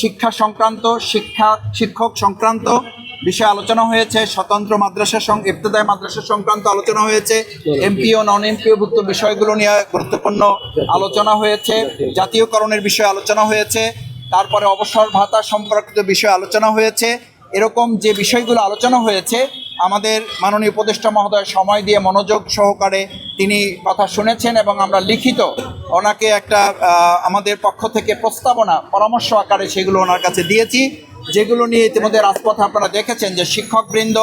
শিক্ষা সংক্রান্ত, শিক্ষা শিক্ষক সংক্রান্ত বিষয়ে আলোচনা হয়েছে, স্বতন্ত্র মাদ্রাসা সং ইফতদায় মাদ্রাসা সংক্রান্ত আলোচনা হয়েছে এমপি ও নন এমপিও ভুক্ত বিষয়গুলো নিয়ে গুরুত্বপূর্ণ আলোচনা হয়েছে, জাতীয়করণের বিষয়ে আলোচনা হয়েছে, তারপরে অবসর ভাতা সম্পর্কিত বিষয়ে আলোচনা হয়েছে, এরকম যে বিষয়গুলো আলোচনা হয়েছে আমাদের মাননীয় উপদেষ্টা মহোদয় সময় দিয়ে মনোযোগ সহকারে তিনি কথা শুনেছেন এবং আমরা লিখিত ওনাকে একটা আমাদের পক্ষ থেকে প্রস্তাবনা, পরামর্শ আকারে সেগুলো ওনার কাছে দিয়েছি, যেগুলো নিয়ে ইতিমধ্যে রাজপথে আপনারা দেখেছেন যে শিক্ষকবৃন্দ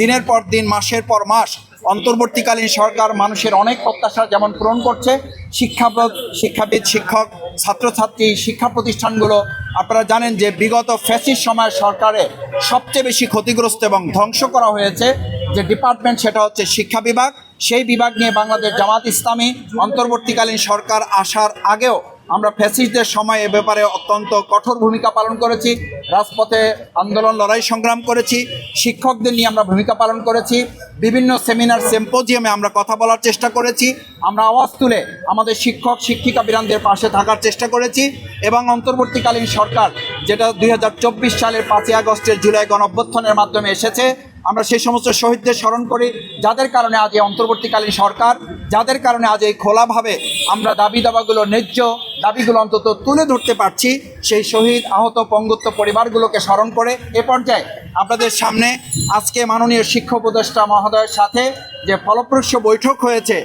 দিনের পর দিন, মাসের পর মাস অন্তর্বর্তীকালীন সরকার মানুষের অনেক প্রত্যাশা যেমন পূরণ করছে শিক্ষাবিদ শিক্ষাবিদ, শিক্ষক, ছাত্রছাত্রী, শিক্ষা প্রতিষ্ঠানগুলো আপনারা জানেন যে বিগত ফ্যাসিস সময় সরকারে সবচেয়ে বেশি ক্ষতিগ্রস্ত এবং ধ্বংস করা হয়েছে যে ডিপার্টমেন্ট সেটা হচ্ছে শিক্ষা বিভাগ। সেই বিভাগ নিয়ে বাংলাদেশ জামাত ইসলামী অন্তর্বর্তীকালীন সরকার আসার আগেও আমরা ফ্যাসিস্টদের সময় এ ব্যাপারে অত্যন্ত কঠোর ভূমিকা পালন করেছি, রাজপথে আন্দোলন, লড়াই সংগ্রাম করেছি, শিক্ষকদের নিয়ে আমরা ভূমিকা পালন করেছি, বিভিন্ন সেমিনার সেম্পোজিয়ামে আমরা কথা বলার চেষ্টা করেছি, আমরা আওয়াজ তুলে আমাদের শিক্ষক, শিক্ষিকা বিরানদের পাশে থাকার চেষ্টা করেছি এবং অন্তর্বর্তীকালীন সরকার, যেটা দুই হাজার চব্বিশ সালের পাঁচই আগস্টের জুলাই গণঅভ্যুত্থানের মাধ্যমে এসেছে আমরা সেই সমস্ত শহীদদের স্মরণ করি, যাদের কারণে আজ এই অন্তর্বর্তীকালীন সরকার, যাদের কারণে আজ এই খোলাভাবে আমরা দাবি দাবাগুলো ন্যায্য দাবিগুলো অন্তত তুলে ধরতে পারছি, সেই শহীদ, আহত, পঙ্গুত্ব পরিবারগুলোকে স্মরণ করে এ পর্যায়ে আপনাদের সামনে আজকে মাননীয় শিক্ষা উপদেষ্টা মহোদয়ের সাথে যে ফলপ্রসূ বৈঠক হয়েছে